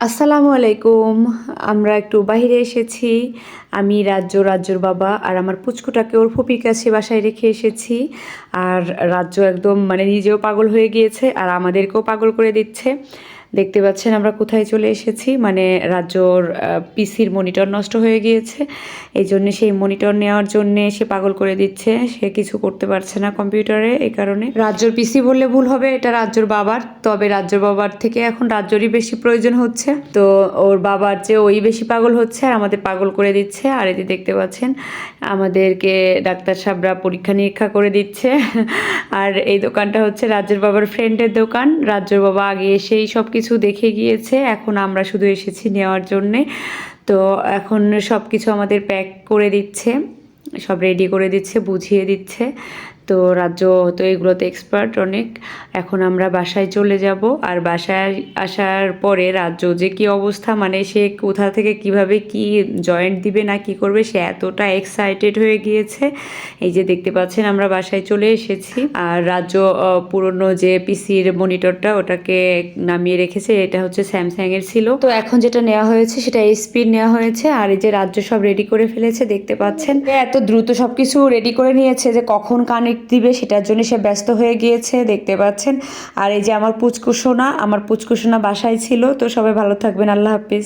আসসালামু আলাইকুম। আমরা একটু বাহিরে এসেছি। আমি রাজ্য, রাজ্যর বাবা আর আমার পুচকুটাকে ওর ফুপির কাছে বাসায় রেখে এসেছি। আর রাজ্য একদম মানে নিজেও পাগল হয়ে গিয়েছে আর আমাদেরকেও পাগল করে দিচ্ছে। দেখতে পাচ্ছেন আমরা কোথায় চলে এসেছি। মানে রাজ্যর পিসির মনিটর নষ্ট হয়ে গিয়েছে। এই জন্যে সেই মনিটর নেওয়ার জন্যে সে পাগল করে দিচ্ছে। সে কিছু করতে পারছে না কম্পিউটারে এই কারণে। রাজ্যর পিসি বললে ভুল হবে, এটা রাজ্যর বাবার। তবে রাজ্যর বাবার থেকে এখন রাজ্যরই বেশি প্রয়োজন হচ্ছে। তো ওর বাবার যে ওই বেশি পাগল হচ্ছে আর আমাদের পাগল করে দিচ্ছে। আর এটি দেখতে পাচ্ছেন আমাদেরকে ডাক্তার সাহেবরা পরীক্ষা নিরীক্ষা করে দিচ্ছে। আর এই দোকানটা হচ্ছে রাজ্যের বাবার ফ্রেন্ডের দোকান। রাজ্যর বাবা আগে এসেই সব কিছু দেখে গিয়েছে, এখন আমরা শুধু এসেছি নেওয়ার জন্যে। তো এখন সব কিছু আমাদের প্যাক করে দিচ্ছে, সব রেডি করে দিচ্ছে, বুঝিয়ে দিচ্ছে। তো রাজ্য তো এগুলোতে এক্সপার্ট অনেক। এখন আমরা বাসায় চলে যাব। আর বাসায় আসার পরে রাজ্য যে কি অবস্থা মানে সে কোথা থেকে কীভাবে কি জয়েন্ট দিবে না কি করবে, সে এতটা এক্সাইটেড হয়ে গিয়েছে। এই যে দেখতে পাচ্ছেন আমরা বাসায় চলে এসেছি। আর রাজ্য পুরনো যে পিসির মনিটরটা ওটাকে নামিয়ে রেখেছে। এটা হচ্ছে স্যামসাং এর ছিল। তো এখন যেটা নেওয়া হয়েছে, সেটা এইচপির নেওয়া হয়েছে। আর এই যে রাজ্য সব রেডি করে ফেলেছে, দেখতে পাচ্ছেন। এত দ্রুত সবকিছু রেডি করে নিয়েছে যে কখন কানেক্ট দিবে, সেটার জন্য সে ব্যস্ত হয়ে গিয়েছে, দেখতে পাচ্ছেন। আর এই যে আমার পুচকুসোনা আমার পুচকুসোনা বাসায় ছিল, তো সবাই ভালো থাকবেন, আল্লাহ হাফিজ।